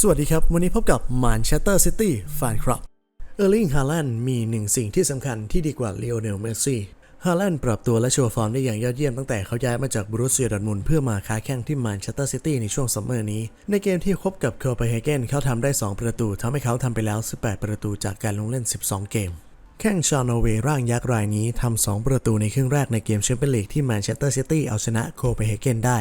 สวัสดีครับ วันนี้พบกับมานเชสเตอร์ซิตี้แฟนคลับ เออร์ลิง ฮาแลนด์มีหนึ่งสิ่งที่สำคัญที่ดีกว่าเลโอเนล เมสซี่ ฮาแลนด์ปรับตัวและโชว์ฟอร์มได้อย่างยอดเยี่ยมตั้งแต่เขาย้ายมาจากบรูเซียดอร์ทมุนเพื่อมาค้าแข่งที่มนเชสเตอร์ซิตี้ในช่วงซัมเมอร์นี้ ในเกมที่พบกับโคเปนเฮเกนเขาทำได้ 2 ประตูทำให้เขาทำไปแล้ว 18 ประตูจากการลงเล่น 12 เกม แข่งชาโนเวย์ร่างยักษ์รายนี้ทำ2ประตูในครึ่งแรกในเกมแชมเปี้ยนลีกที่แมนเชสเตอร์ซิตี้เอาชนะโคเปนเฮเกนได้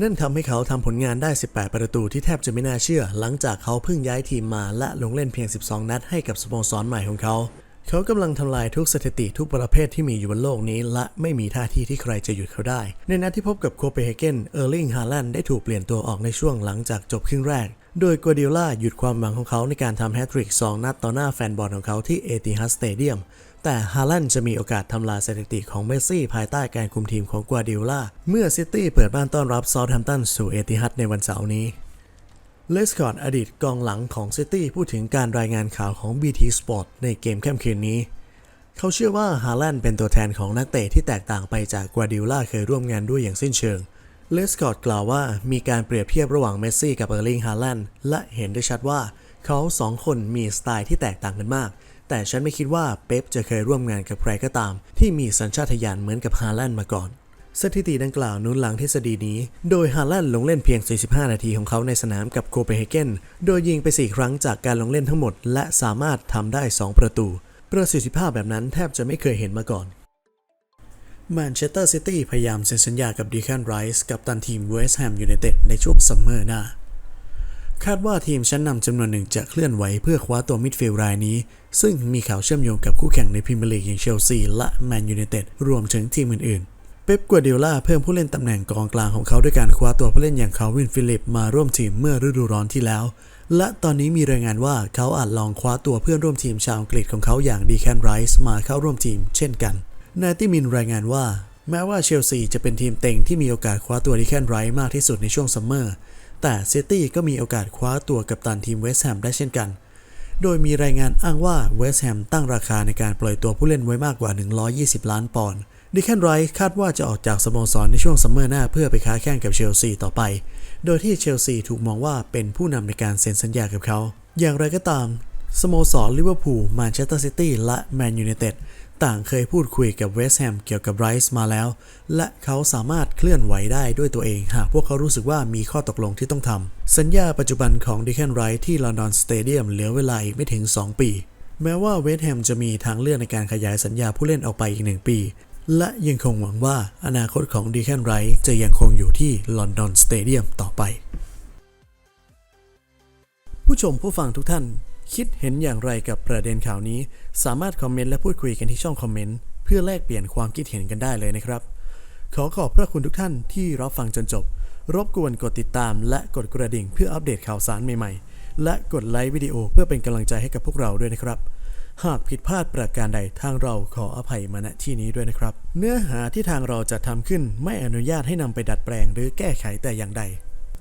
นั่นทำให้เขาทำผลงานได้ 18 ประตูที่แทบจะไม่น่าเชื่อ หลังจากเขาเพิ่งย้ายทีมมาและลงเล่นเพียง 12 นัดให้กับสโมสรใหม่ของเขา เขากำลังทำลายทุกสถิติทุกประเภทที่มีอยู่บนโลกนี้ และไม่มีท่าทีที่ใครจะหยุดเขาได้ ในนัดที่พบกับโคเปนเฮเกน เออร์ลิง ฮาแลนด์ได้ถูกเปลี่ยนตัวออกในช่วงหลังจากจบครึ่งแรก โดยกัวเดียล่าหยุดความหวังของเขาในการทำแฮตทริก 2 นัดต่อหน้าแฟนบอลของเขาที่เอติฮัดสเตเดียม แต่ฮาแลนด์จะมีโอกาสทำลายสถิติของเมสซี่ภายใต้การคุมทีมของกัวเดียล่าเมื่อซิตี้เปิดบ้านต้อนรับซาท์แฮมตันสู่เอติฮัดในวันเสาร์นี้เลสคอร์อดีตกองหลังของซิตี้พูดถึงการรายงานข่าวของ BT Sport ในเกมค่ำคืนนี้ เขาเชื่อว่าฮาแลนด์เป็นตัวแทนของนักเตะที่แตกต่างไปจากกัวดิโอล่าเคยร่วมงานด้วยอย่างสิ้นเชิงเลสคอร์กล่าวว่ามีการเปรียบเทียบระหว่างเมสซี่กับเออร์ลิงฮาแลนด์และเห็นได้ชัดว่าเขาสองคนมีสไตล์ที่แตกต่างกันมาก แต่ฉันไม่คิดว่าเป๊ปจะเคยร่วมงานกับใครก็ตาม ที่มีสัญชาตญาณเหมือนกับฮาแลนด์มาก่อน สถิติดังกล่าวนุนหลังทฤษฎีนี้ โดยฮาแลนด์ลงเล่นเพียง 45 นาทีของเขาในสนามกับโคเปนเฮเกนโดยยิงไป 4 ครั้งจากการลงเล่นทั้งหมด และสามารถทำได้ 2 ประตู ประสิทธิภาพแบบนั้นแทบจะไม่เคยเห็นมาก่อนแมนเชสเตอร์ซิตี้พยายามเซ็นสัญญากับดีแคนไรส์กับตันทีมเวสต์แฮมยูไนเต็ดในช่วงซัมเมอร์หน้า คาดว่าทีมชั้นนำจำนวนหนึ่งจะเคลื่อนไหวเพื่อคว้าตัวมิดฟิลด์รายนี้ ซึ่งมีข่าวเชื่อมโยงกับคู่แข่งในพรีเมียร์ลีกอย่างเชลซีและแมนยูไนเต็ดรวมถึงทีมอื่นๆ เป๊ปกัวเดียล่าเพิ่มผู้เล่นตำแหน่งกองกลางของเขาด้วยการคว้าตัวผู้เล่นอย่างคาร์วินฟิลิปมาร่วมทีมเมื่อฤดูร้อนที่แล้ว และตอนนี้มีรายงานว่าเขาอาจลองคว้าตัวเพื่อนร่วมทีมชาวอังกฤษของเขาอย่างดีแคนไรส์มาเข้าร่วมทีม เช่นกันนาติมินรายงานว่า แม้ว่าเชลซีจะเป็นทีมเต็งที่มีโอกาสคว้าตัวดีแคนไรส์มากที่สุดในช่วงซัมเมอร์ แต่ซิตี้ก็มีโอกาสคว้าตัวกับตันทีมเวสต์แฮมได้เช่นกัน โดยมีรายงานอ้างว่าเวสต์แฮมตั้งราคาในการปล่อยตัวผู้เล่นไว้มากกว่า 120 ล้านปอนด์ดิแคนไรท์คาดว่าจะออกจากสโมสรในช่วงซัมเมอร์หน้าเพื่อไปค้าแข่งกับเชลซีต่อไป โดยที่เชลซีถูกมองว่าเป็นผู้นำในการเซ็นสัญญากับเขา อย่างไรก็ตามสโมสรลิเวอร์พูลแมนเชสเตอร์ซิตี้และแมนยูไนเต็ด ต่างเคยพูดคุยกับเวสแฮมเกี่ยวกับไรส์มาแล้ว และเขาสามารถเคลื่อนไหวได้ด้วยตัวเองหากพวกเขารู้สึกว่ามีข้อตกลงที่ต้องทำ สัญญาปัจจุบันของดิแคนไรท์ที่ลอนดอนสเตเดียมเหลือเวลาอีกไม่ถึง 2 ปี แม้ว่าเวสแฮมจะมีทางเลือกในการขยายสัญญาผู้เล่นออกไปอีกหนึ่งปี และยังคงหวังว่าอนาคตของดีแคนไรท์จะยังคงอยู่ที่ลอนดอนสเตเดียมต่อไป ผู้ชมผู้ฟังทุกท่าน คิดเห็นอย่างไรกับประเด็นข่าวนี้ สามารถคอมเมนต์และพูดคุยกันที่ช่องคอมเมนต์ เพื่อแลกเปลี่ยนความคิดเห็นกันได้เลยนะครับ ขอขอบพระคุณทุกท่านที่รับฟังจนจบ รบกวนกดติดตามและกดกระดิ่งเพื่ออัปเดตข่าวสารใหม่ๆ และกดไลค์วิดีโอเพื่อเป็นกำลังใจให้กับพวกเราด้วยนะครับ หากผิดพลาดประการใดทางเราขออภัยมาณที่นี้ด้วยนะครับ เนื้อหาที่ทางเราจะทำขึ้นไม่อนุญาตให้นำไปดัดแปลงหรือแก้ไขแต่อย่างใด